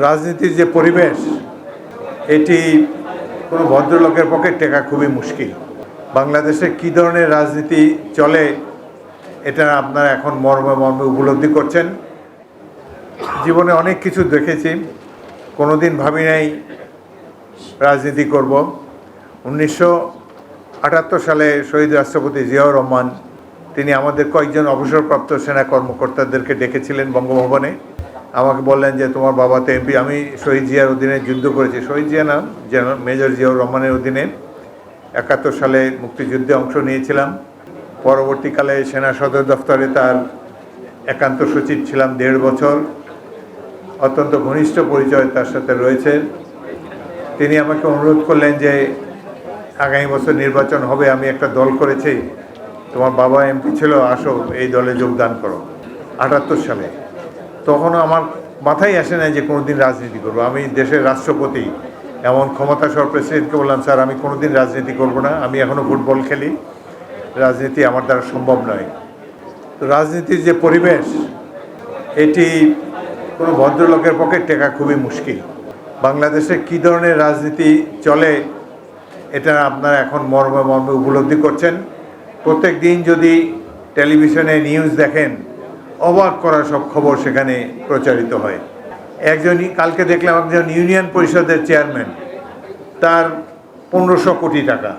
রাজনীতির যে পরিবেশ, এটি কোনো ভদ্রলোকের পক্ষে টেকা খুবই মুশকিল। বাংলাদেশে কী ধরনের রাজনীতি চলে, এটা আপনারা এখন মর্মে মর্মে উপলব্ধি করছেন। জীবনে অনেক কিছু দেখেছি, কোনোদিন ভাবি নাই রাজনীতি করব। উনিশশো আটাত্তর সালে শহীদ রাষ্ট্রপতি জিয়াউর রহমান, তিনি আমাদের কয়েকজন অবসরপ্রাপ্ত সেনা কর্মকর্তাদেরকে ডেকেছিলেন বঙ্গভবনে। আমাকে বললেন যে তোমার বাবা তো এমপি আমি শহীদ জিয়ার অধীনে যুদ্ধ করেছি। শহীদ জিয়া নাম জেনারেল মেজর জিয়াউর রহমানের অধীনে একাত্তর সালে মুক্তিযুদ্ধে অংশ নিয়েছিলাম। পরবর্তীকালে সেনা সদর দফতরে তার একান্ত সচিব ছিলাম দেড় বছর। অত্যন্ত ঘনিষ্ঠ পরিচয় তার সাথে রয়েছে। তিনি আমাকে অনুরোধ করলেন যে আগামী বছর নির্বাচন হবে, আমি একটা দল করেছি। তোমার বাবা এমপি ছিল, আসো, এই দলে যোগদান করো। আটাত্তর সালে। তখনও আমার মাথায় আসে না যে কোনোদিন রাজনীতি করব। আমি দেশের রাষ্ট্রপতি, এমন ক্ষমতাসর প্রেসিডেন্টকে বললাম, স্যার, আমি কোনো দিন রাজনীতি করব না। আমি এখনও ফুটবল খেলি। রাজনীতি আমার দ্বারা সম্ভব নয়। তো রাজনীতির যে পরিবেশ, এটি কোনো ভদ্রলোকের পক্ষে টেকা খুবই মুশকিল। বাংলাদেশে কী ধরনের রাজনীতি চলে, এটা আপনারা এখন মর্মে মর্মে উপলব্ধি করছেন। প্রত্যেক দিন যদি টেলিভিশনে নিউজ দেখেন অবাক করা সব খবর সেখানে প্রচারিত হয়। একজনই, কালকে দেখলাম একজন ইউনিয়ন পরিষদের চেয়ারম্যান, তার পনেরোশো কোটি টাকা।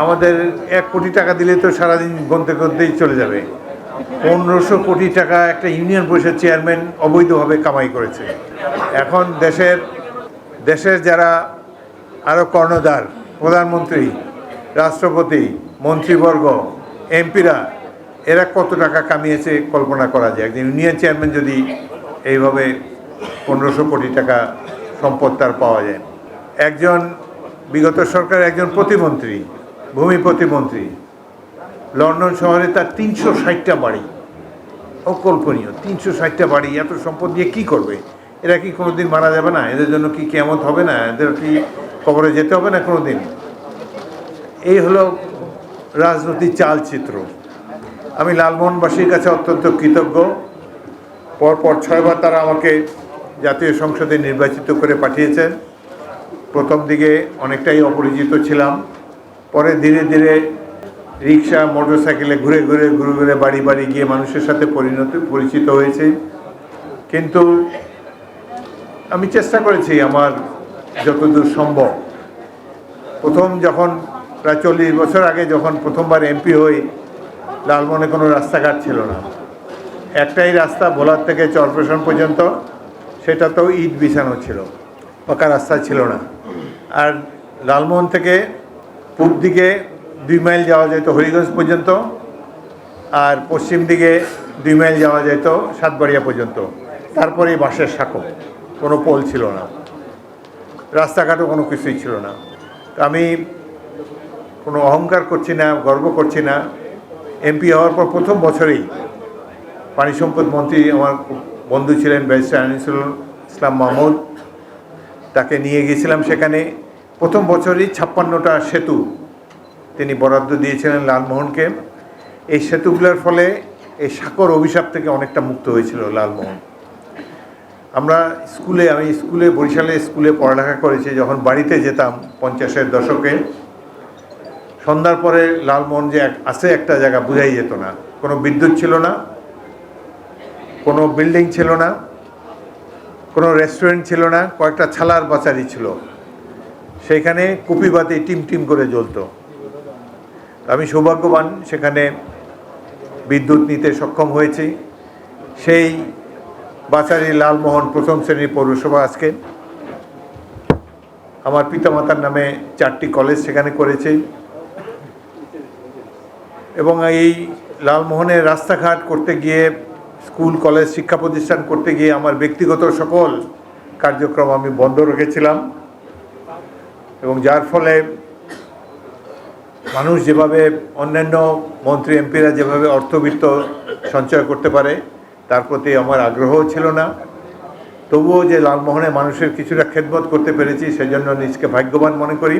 আমাদের এক কোটি টাকা দিলে তো সারাদিন গনতে গনতেই চলে যাবে। পনেরোশো কোটি টাকা একটা ইউনিয়ন পরিষদ চেয়ারম্যান অবৈধভাবে কামাই করেছে। এখন দেশের দেশের যারা আরও কর্ণধার, প্রধানমন্ত্রী, রাষ্ট্রপতি, মন্ত্রীবর্গ, এমপিরা এরা কত টাকা কামিয়েছে কল্পনা করা যায়। একজন ইউনিয়ন চেয়ারম্যান যদি এইভাবে পনেরোশো কোটি টাকা সম্পদ তার পাওয়া যায়। একজন বিগত সরকারের একজন প্রতিমন্ত্রী, ভূমি প্রতিমন্ত্রী, লন্ডন শহরে তার তিনশো ষাটটা বাড়ি। অকল্পনীয়, তিনশো ষাটটা বাড়ি, এত সম্পদ দিয়ে কী করবে? এরা কি কোনোদিন মারা যাবে না? এদের জন্য কি কেমন হবে না? এদের কি কবরে যেতে হবে না কোনো দিন এই হলো রাজনৈতিক চালচিত্র। আমি লালমোহনবাসীর কাছে অত্যন্ত কৃতজ্ঞ। পরপর ছয়বার তারা আমাকে জাতীয় সংসদে নির্বাচিত করে পাঠিয়েছেন। প্রথম দিকে অনেকটাই অপরিচিত ছিলাম। পরে ধীরে ধীরে রিক্সা, মোটরসাইকেলে ঘুরে ঘুরে ঘুরে ঘুরে বাড়ি বাড়ি গিয়ে মানুষের সাথে পরিণত, পরিচিত হয়েছে। কিন্তু আমি চেষ্টা করেছি আমার যতদূর সম্ভব। প্রথম যখন, প্রায় চল্লিশ বছর আগে যখন প্রথমবার এমপি হই লালমনে কোনো রাস্তাঘাট ছিল না। একটাই রাস্তা ভোলার থেকে চরপেশন পর্যন্ত সেটা তো ইট বিছানো ছিল, পাকা রাস্তা ছিল না। আর লালমোহন থেকে পূব দিকে দুই মাইল যাওয়া যেত হরিগঞ্জ পর্যন্ত, আর পশ্চিম দিকে দুই মাইল যাওয়া যেত সাতবাড়িয়া পর্যন্ত। তারপরে বাঁশের সাঁকো, কোনো পোল ছিল না। রাস্তাঘাটও কোনো কিছুই ছিল না। আমি কোনো অহংকার করছি না, গর্ব করছি না। এমপি হওয়ার পর প্রথম বছরেই পানি সম্পদ মন্ত্রী আমার বন্ধু ছিলেন ব্যারিস্টার আনিসুল ইসলাম মাহমুদ। তাকে নিয়ে গিয়েছিলাম সেখানে। প্রথম বছরই ছাপ্পান্নটা সেতু তিনি বরাদ্দ দিয়েছিলেন লালমোহনকে। এই সেতুগুলোর ফলে এই সাকর অভিশাপ থেকে অনেকটা মুক্ত হয়েছিল লালমোহন। আমরা স্কুলে, আমি স্কুলে, বরিশালে স্কুলে পড়ালেখা করেছি। যখন বাড়িতে যেতাম পঞ্চাশের দশকে সন্ধ্যার পরে লালমোহন যে আছে একটা জায়গা বোঝাই যেত না। কোনো বিদ্যুৎ ছিল না, কোনো বিল্ডিং ছিল না, কোনো রেস্টুরেন্ট ছিল না, কয়েকটা ছালার বাচারি ছিল। সেইখানে কুপিবাতি টিম টিম করে জ্বলতো। আমি সৌভাগ্যবান, সেখানে বিদ্যুৎ নিতে সক্ষম হয়েছি। সেই বাচারি লালমোহন প্রথম শ্রেণির পৌরসভা আজকে। আমার পিতামাতার নামে চারটি কলেজ সেখানে করেছি। এবং এই লালমোহনের রাস্তাঘাট করতে গিয়ে, স্কুল, কলেজ, শিক্ষা প্রতিষ্ঠান করতে গিয়ে আমার ব্যক্তিগত সকল কার্যক্রম আমি বন্ধ রেখেছিলাম। এবং যার ফলে মানুষ যেভাবে, অন্যান্য মন্ত্রী, এমপিরা যেভাবে অর্থবিত্ত সঞ্চয় করতে পারে, তার প্রতি আমার আগ্রহ ছিল না। তবুও যে লালমোহনে মানুষের কিছুটা খেদমত করতে পেরেছি, সেজন্য নিজকে ভাগ্যবান মনে করি।